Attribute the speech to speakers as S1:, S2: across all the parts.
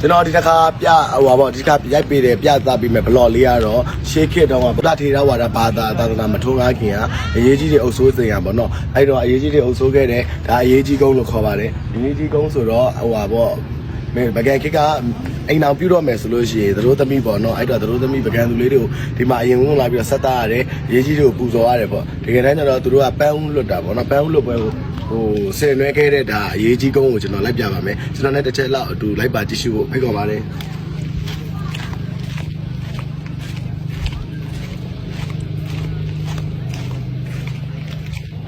S1: ကျွန်တော်ဒီတစ်ခါပြဟိုပါပေါ့ဒီတစ်ခါရိုက်ပေးတယ်ပြသပေးမယ်ဘလော့လေးကတော့ရှေးခေတ်တော့ကဗုဒ္ဓထေရဝါဒဘာသာသာသနာမထွန်းကားခင်ကအရေးကြီးတဲ့အုပ်စိုးစင်ရပါတော့အဲ့တော့အရေးကြီးတဲ့အုပ်စိုးခဲ့တယ်ဒါအရေးကြီးကုန်းလို့ခေါ်ပါတယ်အရေးကြီးကုန်းဆိုတော့ဟိုပါပေါ့မင်းပကံခေတ်ကအိမ်အောင်ပြုတော့မယ်ဆိုလို့ရှိရင်သတို့သမီးပေါ့နော်အဲ့တော့သတို့သမီးပကံသူလေးတွေကိုဒီမှာအရင်ဝင်လာပြီးတော့ဆက်သားရတယ်အရေးကြီးတွေကိုပူဇော်ရတယ်ပေါ့တကယ်တမ်းကျတော့သူတို့ကပန်းဦးလွတ်တာပေါ့နော်ပန်းဦးလွတ်ပွဲကို ဟိုဆယ်နွဲခဲ့တဲ့ဒါအရေးကြီးကုန်းကိုကျွန်တော်လိုက်ပြပါမယ်ကျွန်တော်လည်းတစ်ချက်လောက်အတူလိုက်ပါကြည့်ရှုဖို့ဖိတ်ခေါ်ပါတယ်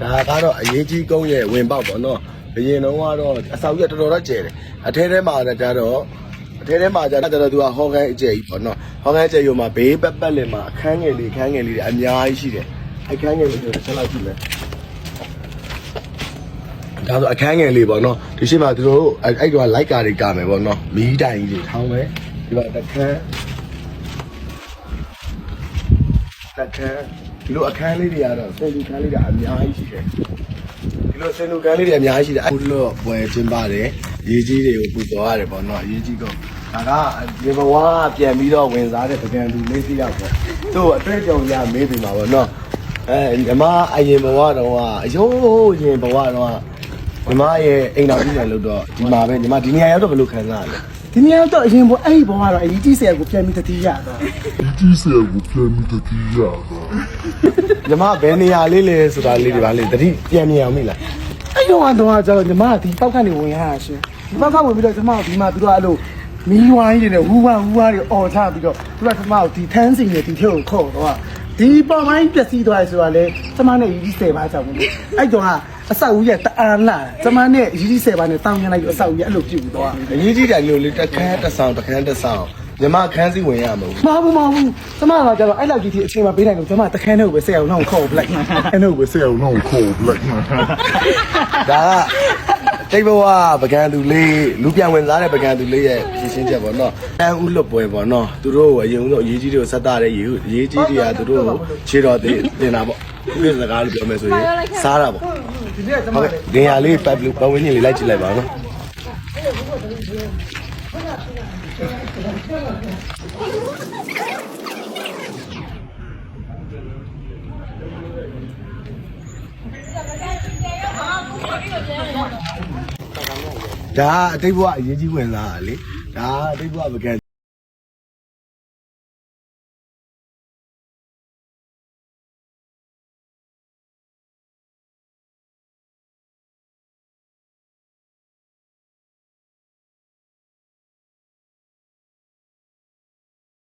S1: ဒါကတော့အရေးကြီးကုန်းရဲ့ဝင်ပေါက်ပေါ့နော်ဘယင်တော့ကတော့အဆောက်ရတော်တော်တော့ကျယ်တယ်အထဲထဲမှာလည်းကြတော့အထဲထဲမှာကျတော့သူကဟော်ကန်အကျယ်ကြီးပေါ့နော်ဟော်ကန်အကျယ်ရုံမှာဘေးပတ်ပတ်လည်မှာအခန်းငယ်လေးအခန်းငယ်လေးတွေအများကြီးရှိတယ်အခန်းငယ်လေးတွေတစ်ချက်လောက်ကြည့်မယ် ဒါဆိုအခန်းငယ်လေးပေါ့နော်ဒီရှိမှသူတို့အဲ့အဲ့တော့လိုက်ကာတွေကမယ်ပေါ့နော်မီးတိုင်ကြီးတွေထောင်းမယ်ဒီမှာတစ်ခန်းတစ်ခန်းဒီလိုအခန်းလေးတွေကတော့ဆယ်လူခန်းလေးတွေအများကြီးရှိတယ်ဒီလိုဆယ်လူခန်းလေးတွေအများကြီးရှိတယ်အခုလို့ပွဲကျင်းပါတယ်ရေးကြီးတွေကိုပူဇော်ရတယ်ပေါ့နော်ရေးကြီးကဒါကဒီဘဝပြန်ပြီးတော့ဝင်စားတဲ့ပကံလူလေးစီးရပေါ့သူ့အတွေ့အကြုံရမေးပြီမှာပေါ့နော်အဲဓမ္မအရင်ဘဝတော့ကအယိုးရင်ဘဝတော့ ညီမရဲ့အိမ်တော်ကြီးမယ်လို့တော့ဒီမှာပဲညီမဒီနေရာရောက်တော့ဘယ်လိုခံစားရလဲ
S2: ဒီနေ့တော့အရင်ဘအဲ့ဒီဘဝကတော့အကြီးကြီးဆရာကိုပြန်ပြီးတတိရတော့
S3: ဒီဆရာကိုပြန်ပြီးတတိယတာ
S1: ညီမဘယ်နေရာလေးလဲဆိုတာလေးတွေပါလေတတိပြန်မြင်အောင်မိလား
S2: အဲ့တော့ကတော့ကျတော့ညီမကဒီပောက်ခန့်နေဝင်ရတာရှင်ဒီပောက်ခန့်ဝင်ပြီးတော့ညီမကဒီမှာသူတို့အဲ့လိုမီးဝိုင်းတွေနဲ့ဟူဝါဟူဝါတွေអော်ချပြီးတော့သူကညီမကိုဒီထန်းစင်နဲ့ဒီထဲကိုခေါ်တော့ဒီပေါ်မိုင်းပျက်စီးသွားရဆိုတာလေကျမနဲ့ရီကြီး10ပါးကြောင့်မို့လို့အဲ့တော့က အဆောက်အဦရဲ့တအားလာကျမနဲ့ရီကြီး10ပါးနဲ့တောင်းရလိုက်ပြီးအဆောက်အဦရဲ့အဲ့လိုပြုတ်သွား
S1: အရေးကြီးတယ်လို့လေတစ်ခန်းတစ်ဆောင်တစ်ခန်းတစ်ဆောင်ညီမခန်းစီဝင်ရမှာမဟုတ်
S2: မဟုတ်ဘူးမဟုတ်ဘူးကျမကကျတော့အဲ့လောက်ကြီးဒီအချိန်မှာပေးနိုင်လို့ကျမတခန်းထဲကိုပဲဆက်အောင်နောက်ခေါ်ပလိုက်အဲ့လိုပဲ
S3: ဆရာကိုခေါ်လိုက်
S1: ဘူးဒါကတိတ်ဘဝပကံသူလေးလူပြန်ဝင်စားတဲ့ပကံသူလေးရဲ့ဖြည့်ရှင်းချက်ပေါ့နော်တန်ဦးလွတ်ပွဲပေါ့နော်သူတို့အရင်ဆုံးအရေးကြီးတွေကိုဆက်တာတဲ့ရေအရေးကြီးတွေကသူတို့ကိုခြေတော်တင်တင်တာပေါ့ခုပြစကားလေးပြောမယ်ဆိုရင်စားတာပေါ့
S2: ဒီနေ့ကကျမ
S1: ဟုတ်ကဲ့ဒင်ယာလေးပတ်လို့ပတ်ဝန်းကျင်လေးလိုက်ကြည့်လိုက်ပါနော်ဒါကအတိတ်ဘဝအရေးကြီးဝင်လာတာလေဒါကအတိတ်ဘဝပကံ